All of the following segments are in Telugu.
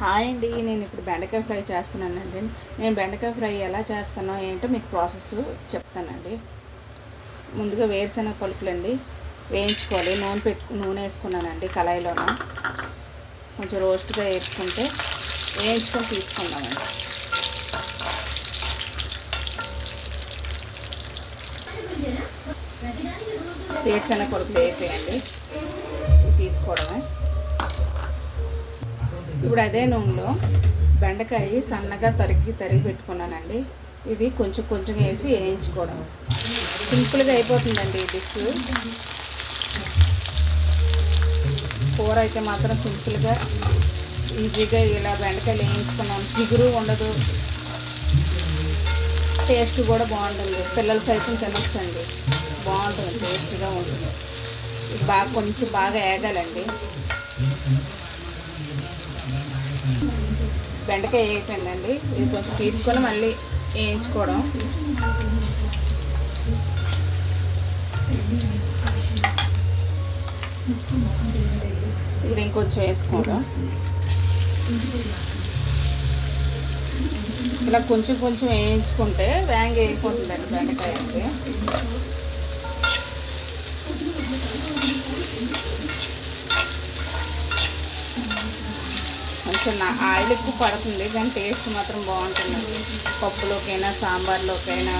హాయ్ అండి నేను ఇప్పుడు బెండకాయ ఫ్రై చేస్తున్నానండి. నేను బెండకాయ ఫ్రై ఎలా చేస్తానో ఏంటో మీకు ప్రాసెస్ చెప్తానండి. ముందుగా వేరుశనగ పలుకులండి వేయించుకోవాలి. నూనె పెట్టు నూనె వేసుకున్నానండి కళాయిలోన. కొంచెం రోస్ట్గా వేసుకుంటే వేయించుకొని తీసుకుందామండి. వేరుశనగ పలుకులు వేసేయండి. తీసుకోవడమే. ఇప్పుడు అదే నూనెలో బెండకాయ సన్నగా తరిగి తరిగి పెట్టుకున్నానండి. ఇది కొంచెం కొంచెం వేసి వేయించుకోవడం. సింపుల్గా అయిపోతుందండి ఈ డిష్. కూర అయితే మాత్రం సింపుల్గా ఈజీగా ఇలా బెండకాయలు వేయించుకున్నాం. జిగురు ఉండదు. టేస్ట్ కూడా బాగుంటుంది. పిల్లలు సైతం తినొచ్చండి. బాగుంటుంది టేస్ట్గా ఉంటుంది. బాగా కొంచెం బాగా ఏగాలండి. బెండకాయ వేయటండి ఇది కొంచెం తీసుకొని మళ్ళీ వేయించుకోవడం. ఇది ఇంకొంచెం వేసుకోవడం. ఇలా కొంచెం కొంచెం వేయించుకుంటే వ్యాంగ్ వేయకుంటుందండి బెండకాయ అంటే కొంచెం నా ఆయిల్ ఎక్కువ పడుతుంది కానీ టేస్ట్ మాత్రం బాగుంటుంది. పప్పులోకైనా సాంబార్లోకైనా.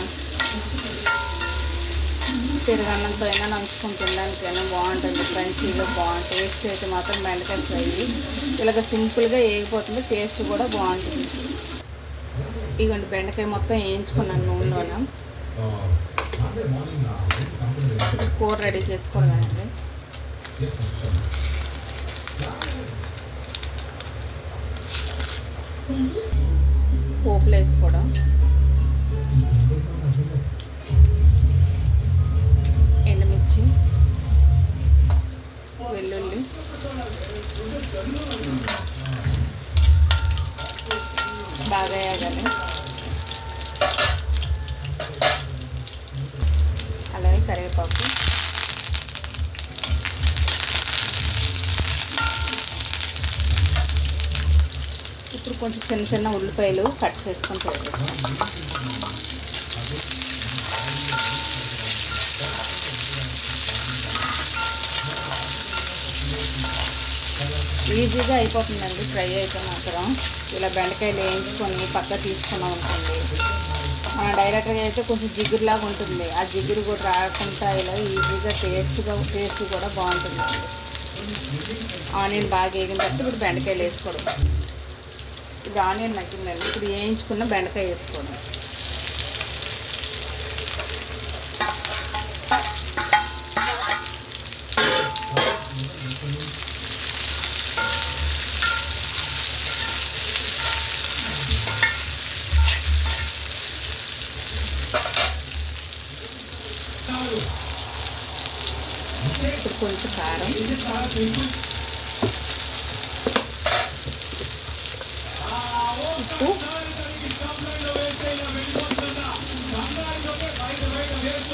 పెరుగన్నంతో అయినా నంచుకొని తినడానికైనా బాగుంటుంది క్రంచీలో బాగుంటుంది టేస్ట్ అయితే మాత్రం బెండకాయ ఫ్రై. ఇలాగ సింపుల్గా వేగిపోతుంది టేస్ట్ కూడా బాగుంటుంది. ఇదిగోండి బెండకాయ మొత్తం వేయించుకున్నాను నూనెలోన. కూర రెడీ చేసుకోవాలండి. పోపులు వేసుకోవడం. ఎండుమిర్చి వెల్లుల్లి. బాగా వేయాలి అలాగే కరివేపాకు. ఇప్పుడు కొంచెం చిన్న చిన్న ఉల్లిపాయలు కట్ చేసుకొని పెడతాం. ఈజీగా అయిపోతుందండి ఫ్రై అయితే మాత్రం. ఇలా బెండకాయలు వేయించుకొని పక్క తీసుకున్నాం ఉంటుంది మన డైరెక్ట్గా అయితే కొంచెం జిగురులాగా ఉంటుంది. ఆ జిగురు కూడా రాకుండా ఇలా ఈజీగా టేస్ట్గా టేస్ట్ కూడా బాగుంటుంది ఆనియన్ బాగా వేగిన తర్వాత ఇప్పుడు బెండకాయలు వేసుకోవడం. ఇది ఆనియన్ నచ్చిందండి. ఇప్పుడు వేయించుకున్న బెండకాయ వేసుకోండి. ఇప్పుడు కొంచెం కారం. ఉప్పు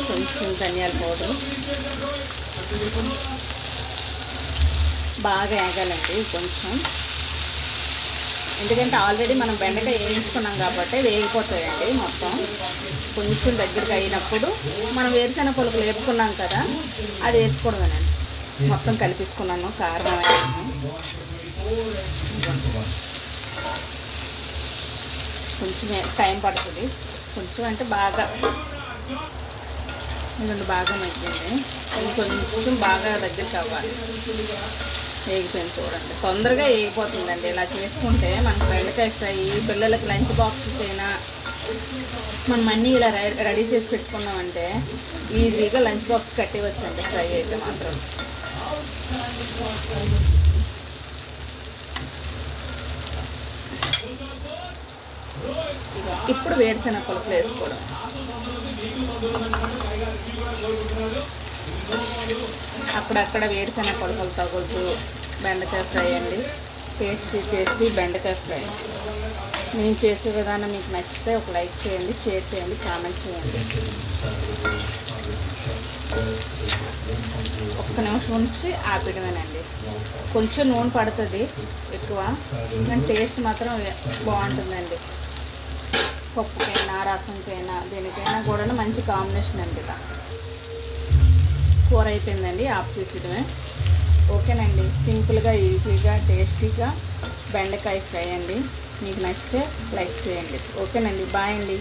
కొంచెం ధనియాల పౌడర్. బాగా వేగాలండి కొంచెం. ఎందుకంటే ఆల్రెడీ మనం బెండకాయ వేయించుకున్నాం కాబట్టి వేగిపోతాయండి మొత్తం. కొంచెం దగ్గరికి అయినప్పుడు మనం వేరుశెనగ పలుకులు వేపుకున్నాం కదా అది వేసుకూడదనండి మొత్తం కలిపేసుకున్నాను కారం కొంచెం టైం పడుతుంది. కొంచెం అంటే బాగా ఎందుకంటే బాగా మగ్గింది కొంచెం బాగా దగ్గర అవ్వాలి. వేగిపోయింది చూడండి. తొందరగా వేగిపోతుందండి. ఇలా చేసుకుంటే మనకు బెండకాయ ఫ్రై పిల్లలకి లంచ్ బాక్సెస్ అయినా మనం అన్నీ ఇలా రెడీ చేసి పెట్టుకున్నామంటే ఈజీగా లంచ్ బాక్స్ కట్టివచ్చండి ఫ్రై అయితే మాత్రం. ఇప్పుడు వేరుశెనగ పలుకులు వేసుకోవడం. అక్కడక్కడ వేరుశెనగ పలుకులు తగులుతూ బెండకాయ ఫ్రై అండి. టేస్టీ టేస్టీ బెండకాయ ఫ్రై. నేను చేసే విధానం మీకు నచ్చితే ఒక లైక్ చేయండి షేర్ చేయండి కామెంట్ చేయండి. ఒక్క నిమిషం ఉంచి ఆపేయడమేనండి. కొంచెం నూనె పడుతుంది ఎక్కువ. కానీ టేస్ట్ మాత్రం బాగుంటుందండి. పప్పుకైనా రసంకైనా దేనికైనా కూడా మంచి కాంబినేషన్ అండి ఇలా కూర అయిపోయిందండి ఆఫ్ చేసేయడమే. ఓకేనండి. సింపుల్గా ఈజీగా టేస్టీగా బెండకాయ ఫ్రై అండి. మీకు నచ్చితే లైక్ చేయండి. ఓకేనండి. బాయ్ అండి.